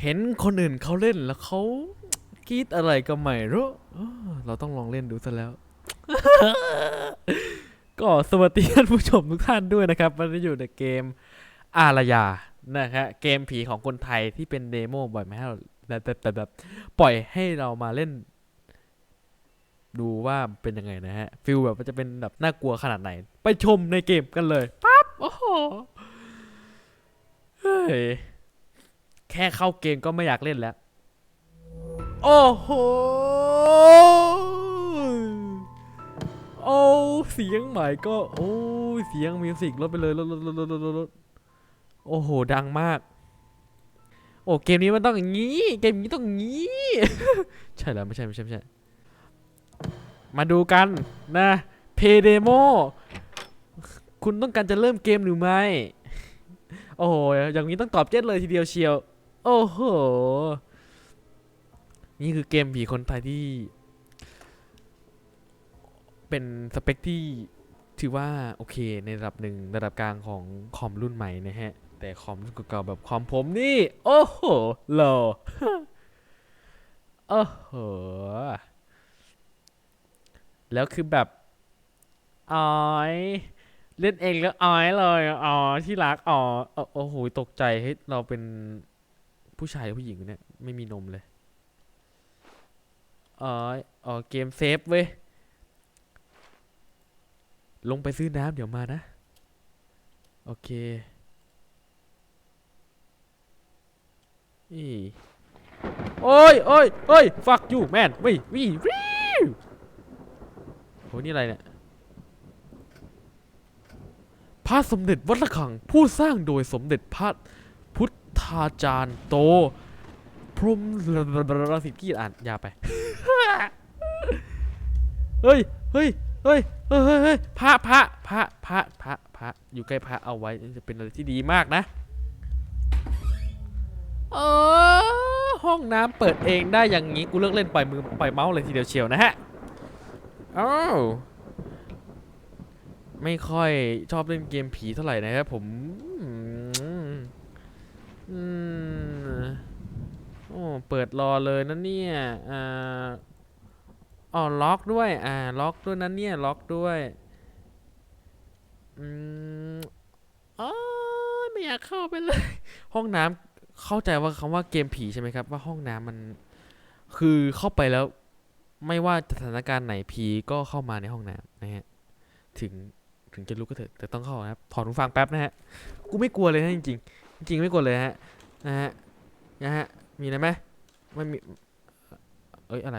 เห็นคนอื่นเขาเล่นแล้วเขากรีดอะไรก็ไม่รู้เออเราต้องลองเล่นดูซะแล้ว ก็สวัสดีท่านผู้ชมทุกท่านด้วยนะครับ วันนี้อยู่ในเกมอารยานะฮะเกมผีของคนไทยที่เป็นเดโมบ่อยไหมให้เราแต่แต่แต่แบบปล่อยให้เรามาเล่น ดูว่าเป็นยังไงนะฮะฟิลแบบมันจะเป็นแบบน่ากลัวขนาดไหน ไปชมในเกมกันเลยปั๊บโอ้โหเฮ้ย แค่เข้าเกมก็ไม่อยากเล่นแล้ว โอ้โห โอ้เสียงใหม่ก็ โอ้เสียงมิวสิกลดไปเลยลดลดลดลดลดลดลดโอ้โห ดังมาก โอ้เกมนี้มันต้องอย่างนี้ เกมนี้ต้องอย่างนี้ ใช่แล้วไม่ใช่ไม่ใช่ไม่ใช่ มาดูกันนะ เพเดโม คุณต้องการจะเริ่มเกมหรือไม่ โอ้โห อย่างนี้ต้องตอบเจ็ดเลยทีเดียวเชียว โอ้โห นี่คือเกมผีคนไทยที่ เป็นสเปคที่ถือว่าโอเคในระดับหนึ่งระดับกลางของคอมรุ่นใหม่นะฮะ แต่คอมรุ่นเก่าแบบคอมผมนี่ โอ้โหโลโอ้โห แล้วคือแบบออยเล่นเองแล้วออยเลยอ๋อที่รักอ๋อเอ่อโอ้โหตกใจเฮ้ยเราเป็น ผู้ชายหรือผู้หญิงเนี่ยไม่มีนมเลยอ๋ออ๋อเกมเซฟเว้ย ลงไปซื้อน้ำเดี๋ยวมานะ โอเคอีโอ้ยโอ้ยโอ้ย fuck you man วิวิวิวโหนี่อะไรเนี่ยพระสมเด็จวัดระฆัง ผู้สร้างโดยสมเด็จพระาจารย์โต พรหมรสิทธิ์กีอ่านยาวไปเฮ้ยเฮ้ย เฮ้ย เฮ้ย เฮ้ย เฮ้ย พระพระพระพระพระพระอยู่ใกล้พระเอาไว้จะเป็นอะไรที่ดีมากนะเออห้องน้ำเปิดเองได้อย่างนี้ กูเลิกเล่นปล่อยมือปล่อยเมาส์เลยทีเดียวเชียวนะฮะอ้าวไม่ค่อยชอบเล่นเกมผีเท่าไหร่นะครับผมอืมอืม เปิดรอเลยนะเนี่ยอ่าอ๋อล็อกด้วย อ่า ล็อกด้วยนั้นเนี่ยล็อกด้วย อืมอ๋อไม่อยากเข้าไปเลย ห้องน้ำเข้าใจว่าคำว่าเกมผีใช่ไหมครับ ว่าห้องน้ำมัน คือเข้าไปแล้ว ไม่ว่าสถานการณ์ไหนผีก็เข้ามาในห้องน้ำนะฮะ ถึงถึงจะรู้ก็เถอะแต่ต้องเข้านะครับถอดหูฟังแป๊บนะฮะ กูไม่กลัวเลยนะจริงๆจริงไม่กลัวเลยฮะนะฮะนะฮะมีอะไรไหม ไม่มี เอ้ย อะไร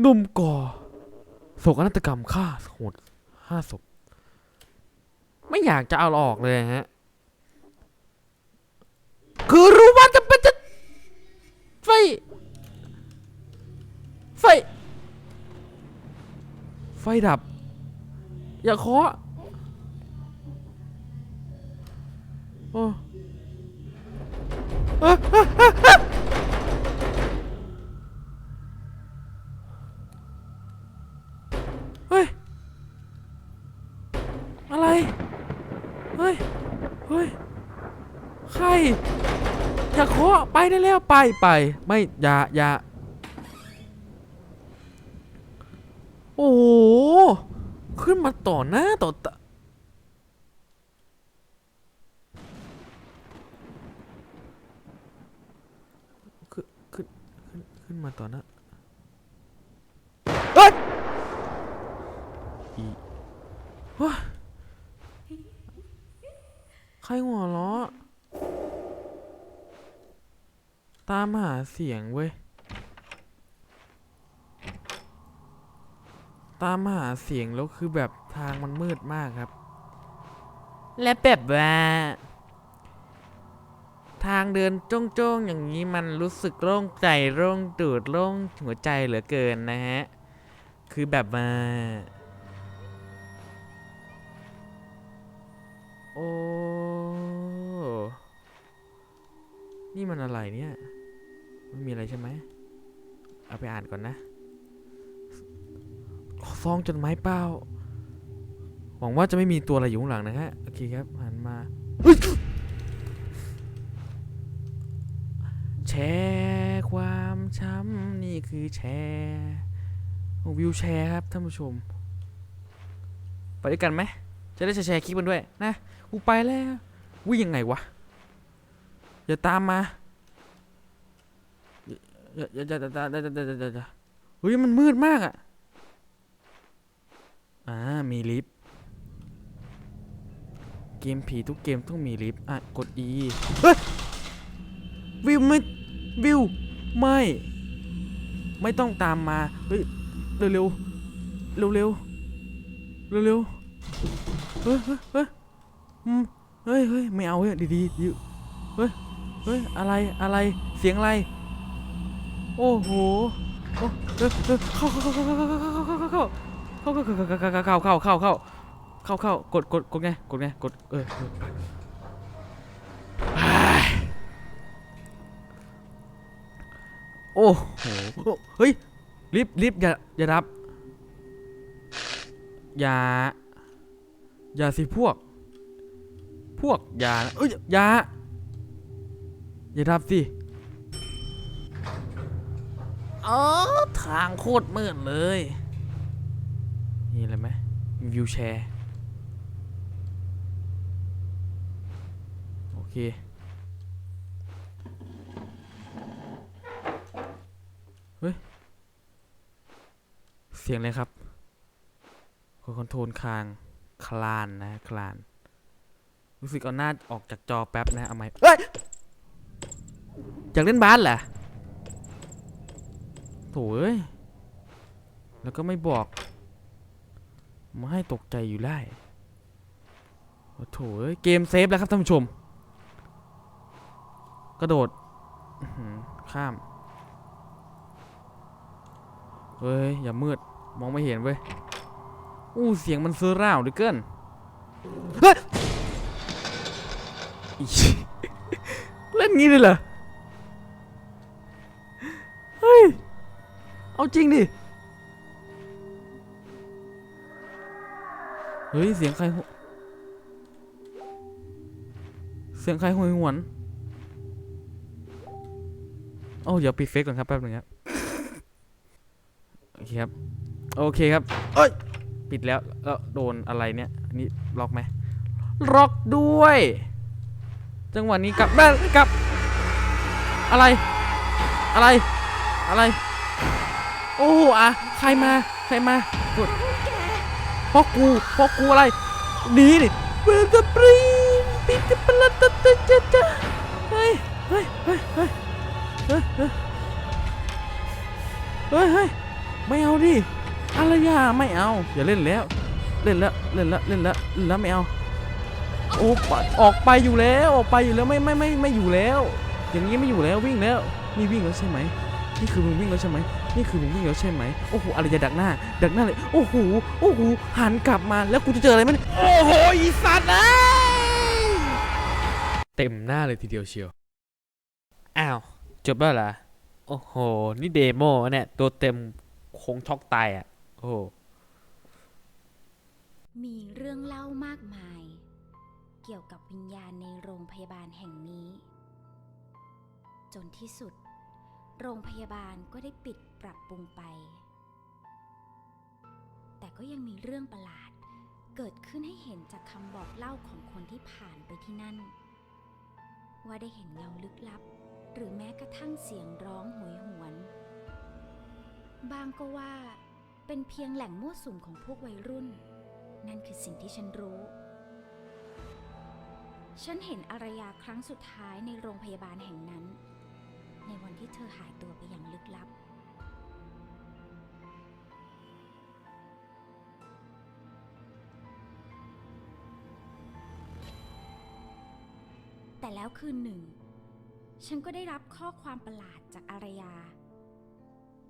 หนุ่มก่อโศกนาฏกรรมฆ่าโหดห้าศพ ไม่อยากจะเอาออกเลยฮะ คือรู้ว่าจะเป็นจะไฟ ไฟ ไฟดับ อย่าเคาะ ฮ้ย เฮ้ย ใครอย่าเคาะไปได้แล้วไปไป ไม่อย่าอย่าโอ้โห ขึ้นมาต่อหน้าต่อตาขึ้นขึ้นขึ้นขึ้นมาต่อหน้าเฮ้ย อีว้า ใครหัวเราะตามหาเสียงเว้ย ตามหาเสียงแล้วคือแบบทางมันมืดมากครับ และแบบว่า ทางเดินโจ้งๆอย่างนี้มันรู้สึกโล่งใจโล่งตูดโล่งหัวใจเหลือเกินนะฮะ คือแบบว่า โอ้ นี่มันอะไรเนี่ยไม่มีอะไรใช่ไหมเอาไปอ่านก่อนนะซองจดหมายเปล่าหวังว่าจะไม่มีตัวอะไรอยู่ข้างหลังนะฮะโอเคครับหันมาแชร์ความช้ำนี่คือแชร์วิวแชร์ครับท่านผู้ชม ไปด้วยกันไหมจะได้แชร์คลิปมันด้วยนะกูไปแล้ววิ่งยังไงวะ อย่าตามมาอย่าอย่าอย่าอย่าอย่าอย่าอย่าเฮ้ยมันมืดมากอะอ่ามีลิฟต์เกมผีทุกเกมต้องมีลิฟต์อะกด E เฮ้ยวิวไม่วิวไม่ ไม่ต้องตามมาเฮ้ยเร็วเร็วเร็วเร็วเร็วเฮ้ยเฮ้ยเฮ้ยเฮ้ยไม่เอาเฮ้ยดีดีเฮ้ย เฮ้ย อะไร อะไร เสียงอะไร โอ้โหโอ้เฮ้ยเฮ้ยเข้าเข้าเข้าเข้าเข้าเข้าเข้าเข้าเข้าเข้าเข้าเข้าเข้าเข้าเข้าเข้าเข้าเข้ากดกดกดไงกดไงกดเออเออโอ้โหเฮ้ยรีบรีบอย่าอย่ารับอย่าอย่าสิพวกพวกอย่าเอ้ยอย่า อย่ารับสิเออทางโคตรมืดเลยมีอะไรไหมมีวิวแชร์ โอเค เฮ้ย เสียงอะไรครับคอนโทรลคางคลานนะคลาน รู้สึกเอาหน้าออกจากจอแป๊บนะ เอาไหมเฮ้ย อยากเล่นบาสเหรอโถ่เอ้ย แล้วก็ไม่บอกมาให้ตกใจอยู่ได้โอ้โถเอ้ย เกมเซฟแล้วครับท่านผู้ชม กระโดดข้ามเฮ้ย อย่ามืด มองไม่เห็นเว้ย อู้เสียงมันเซอร์ร่าวเหลือเกินเฮ้ย เล่นงี้เลยเหรอ เอาจริงดิ เฮ้ย เสียงใครหวเสียงใครหวยหวนโอ้เดี๋ยวปิดเฟซก่อนครับแป๊บหนึงครับ โอเคครับ โอเคครับเอ้ย ปิดแล้ว แล้วโดนอะไรเนี่ยอันนี้ล็อกไหมล็อกด้วย จังหวะนี้กลับได้กลับ อะไร อะไร อะไร โอ้โหอะใครมาใครมากดพ่อกูพ่อกูอะไรดีดิเบอร์ตปรีปิตปลัตตะจะจะเฮ้ยเฮ้ยเฮ้ยเฮ้ยเฮ้ยเฮ้ยไม่เอาดิอะไรอย่าไม่เอาอย่าเล่นแล้ว เล่นแล้วเล่นแล้วเล่นแล้วเล่นแล้วไม่เอาโอ้ปัดออกไปอยู่แล้วออกไปอยู่แล้วไม่ไม่ไม่ไม่อยู่แล้ว อย่างนี้ไม่อยู่แล้ววิ่งแล้วนี่วิ่งแล้วใช่ไหมนี่คือมึงวิ่งแล้วใช่ไหม นี่คือมึงวิ่งแล้วใช่ไหมโอ้โหอะไรจะดักหน้า ดักหน้าเลยโอ้โหโอ้โหหันกลับมาแล้วกูจะเจออะไรมเนี่ยโอ้โหอีสัตว์เอ้ยเต็มหน้าเลยทีเดียวเชียวอ้าวจบแล้วเหรอโอ้โหนี่เดโมเนี่ยตัวเต็มคงช็อกตายอะโอ้โหมีเรื่องเล่ามากมาย เกี่ยวกับวิญญาณในโรงพยาบาลแห่งนี้ จนที่สุด โรงพยาบาลก็ได้ปิดปรับปรุงไป แต่ก็ยังมีเรื่องประหลาด เกิดขึ้นให้เห็นจากคำบอกเล่าของคนที่ผ่านไปที่นั่น ว่าได้เห็นเงาลึกลับ หรือแม้กระทั่งเสียงร้องโหยหวน บางก็ว่า เป็นเพียงแหล่งมั่วสุมของพวกวัยรุ่น นั่นคือสิ่งที่ฉันรู้ ฉันเห็นอารยาครั้งสุดท้ายในโรงพยาบาลแห่งนั้น ที่เธอหายตัวไปอย่างลึกลับ แต่แล้วคืนหนึ่ง ฉันก็ได้รับข้อความประหลาดจากอารยา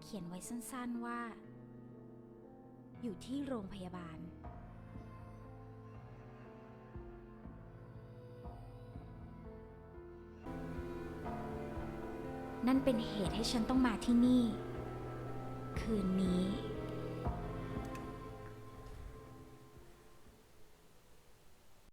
เขียนไว้สั้นๆว่า อยู่ที่โรงพยาบาล นั่นเป็นเหตุให้ฉันต้องมาที่นี่ คืนนี้